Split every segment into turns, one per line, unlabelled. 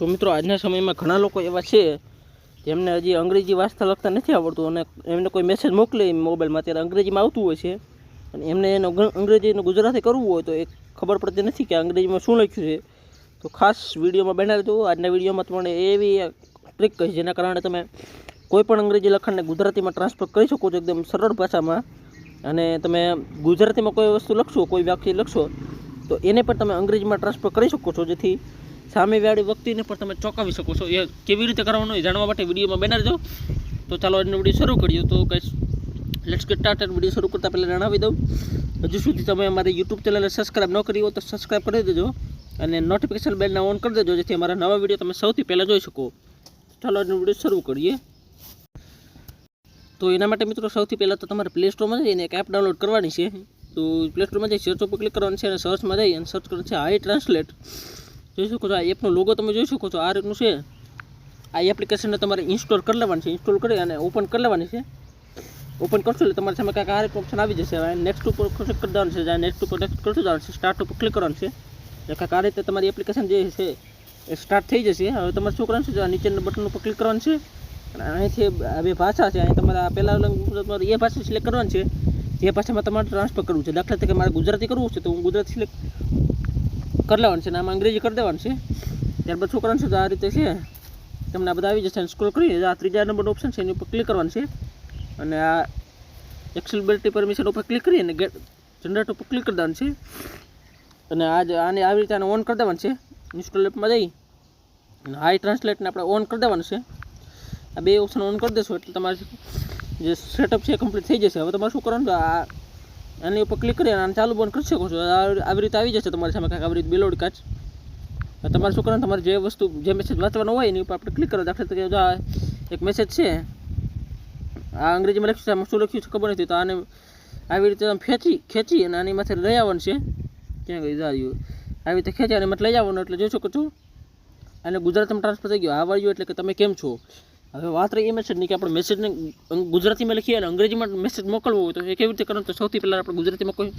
તો મિત્રો, આજના સમયમાં ઘણા લોકો એવા છે, જેમને હજી અંગ્રેજી વાંચતા લખતા નથી આવડતું અને એમને કોઈ મેસેજ મોકલે મોબાઈલમાં ત્યારે અંગ્રેજીમાં આવતું હોય છે. અને એમને એનો અંગ્રેજીનું ગુજરાતી કરવું હોય તો એ ખબર પડતી નથી કે અંગ્રેજીમાં શું લખ્યું છે. તો ખાસ વિડીયોમાં બનાવી દો આજના વિડીયોમાં તમને એવી ટ્રીક કહીશ, જેના કારણે તમે કોઈ પણ અંગ્રેજી લખાણને ગુજરાતીમાં ટ્રાન્સફર કરી શકો છો એકદમ સરળ ભાષામાં. અને તમે ગુજરાતીમાં કોઈ વસ્તુ લખશો, કોઈ વાક્ય લખશો, તો એને પણ તમે અંગ્રેજીમાં ટ્રાન્સફર કરી શકો છો. જેથી સામેવાળી વ્યક્તિને પણ તમે ચોંકાવી શકો છો. એ કેવી રીતે કરવાનું એ જાણવા માટે વિડીયોમાં બનાવી દો તો ચાલો આજનો વીડિયો શરૂ કરીએ. તો કંઈ લેટ્સ ગેટ સ્ટાર્ટેડ વીડિયો શરૂ કરતાં પહેલાં જણાવી દઉં. હજુ સુધી તમે અમારી યુટ્યુબ ચેનલને સબસ્ક્રાઈબ ન કરી હોય તો સબસ્ક્રાઈબ કરી દેજો અને નોટિફિકેશન બેલને ઓન કરી દેજો, જેથી અમારા નવા વીડિયો તમે સૌથી પહેલાં જોઈ શકો. ચાલો આજનો વીડિયો શરૂ કરીએ. તો એના માટે મિત્રો સૌથી પહેલાં તો તમારે પ્લે સ્ટોરમાં જઈને એક એપ ડાઉનલોડ કરવાની છે. તો પ્લે સ્ટોરમાં જઈ સર્ચ ઉપર ક્લિક કરવાનું છે અને સર્ચમાં જઈ અને સર્ચ કરવાનું છે હાઈ ટ્રાન્સલેટ જોઈ શકો છો, આ એપનો લોગો તમે જોઈ શકો છો, આ રીતનું છે. આ એપ્લિકેશનને તમારે ઇન્સ્ટોલ કરી લેવાની છે ઇન્સ્ટોલ કરી અને ઓપન કરી લેવાની છે. ઓપન કરશો એટલે તમારી સામે કાંઈક આ રીતનું ઓપ્શન આવી જશે. હવે નેક્સ્ટ ઉપર ક્લિક કરી દેવાનું છે, જ્યાં નેક્સ્ટ ઉપર નેક્સ્ટ કરતું જવાનું છે સ્ટાર્ટ ઉપર ક્લિક કરવાનું છે. એટલે કાંઈક આ રીતે તમારી એપ્લિકેશન જે છે, એ સ્ટાર્ટ થઈ જશે. હવે તમારે શું કરવાનું છે નીચેના બટન ઉપર ક્લિક કરવાનું છે. અને અહીંથી બે ભાષા છે, અહીં તમારે પહેલાં તમારે એ ભાષા સિલેક્ટ કરવાની છે. જે ભાષામાં તમારે ટ્રાન્સફર કરવું છે. દાખલા તરીકે મારે ગુજરાતી કરવું છે, તો હું ગુજરાતી સિલેક્ટ કરી લેવાનું છે ને આમાં અંગ્રેજી કરી દેવાનું છે. ત્યારબાદ શું કરવાનું છે તો આ રીતે છે, તમને આ બધા આવી જશે સ્ક્રોલ કરી આ ત્રીજા નંબરનું ઓપ્શન છે એની ઉપર ક્લિક કરવાનું છે. અને આ એક્સેલબિલિટી પરમિશન ઉપર ક્લિક કરી અને ગેટ જનરેટ ઉપર ક્લિક કરી દેવાનું છે. અને આ આને આવી રીતે આને ઓન કરી દેવાનું છે. ઇન્સ્ટોલ એપમાં જઈ અને હાઈ ટ્રાન્સલેટને આપણે ઓન કરી દેવાનું છે. આ બે ઓપ્શન ઓન કરી દેશો એટલે તમારે જે સેટઅપ છે એ કમ્પ્લીટ થઈ જશે. હવે તમારે શું કરવાનું આ આની ઉપર ક્લિક કરીને આને ચાલુ બંધ કરી શકો છો. આ- આવી રીતે આવી જશે તમારી સામે કાંઈક આવી રીતે બિલોડ કાચ. તમારે શું કરવાનું તમારે જે વસ્તુ જે મેસેજ વાંચવાનો હોય એની ઉપર આપણે ક્લિક કરો. દાખલા તરીકે એક મેસેજ છે. આ અંગ્રેજીમાં લખ્યું છે, આમાં શું લખ્યું છે ખબર નથી. તો આને આવી રીતે ખેંચી ખેંચી અને આની માથે લઈ આવવાનું છે. ક્યાં ગઈ જાર્યું આવી રીતે ખેંચી અને માથે લઈ આવવાનું. એટલે જોઈ શકો છો. અને ગુજરાતમાં ટ્રાન્સફર થઈ ગયો. આવડ્યું એટલે કે તમે કેમ છો? હવે વાત રહી એ મેસેજની કે આપણે મેસેજને ગુજરાતીમાં લખીએ અને અંગ્રેજીમાં મેસેજ મોકલવો હોય તો એ કેવી રીતે કરવાનું? તો સૌથી પહેલાં આપણે ગુજરાતીમાં કોઈ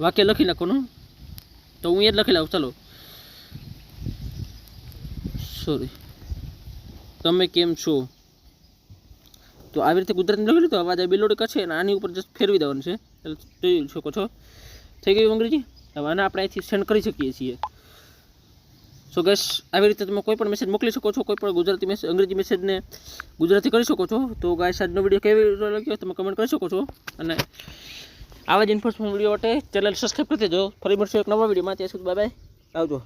વાક્ય લખી નાખવાનું. તો હું એ જ લખી લાવું. ચાલો. સોરી તમે કેમ છો? તો આવી રીતે ગુજરાતીમાં લખી લીધું અવાજ બિલોડ કરશે અને આની ઉપર જસ્ટ ફેરવી દેવાનું છે. એટલે જોઈ શકો છો. થઈ ગયું અંગ્રેજી? હવે આને આપણે અહીંથી સેન્ડ કરી શકીએ છીએ. સો ગેસ આવી રીતે તમે કોઈ પણ મેસેજ મોકલી શકો છો કોઈ પણ ગુજરાતી મેસેજ અંગ્રેજી મેસેજને ગુજરાતી કરી શકો છો. તો ગાય આજનો વીડિયો કેવી રીતે લાગ્યો તમે કમેન્ટ કરી શકો છો. અને આવા જ ઇન્ફોર્મેશન વીડિયો માટે ચેનલ સબસ્ક્રાઈબ કરી દેજો. ફરી મળશું એક નવા વિડીયોમાં ત્યાં સુધી બાય આવજો.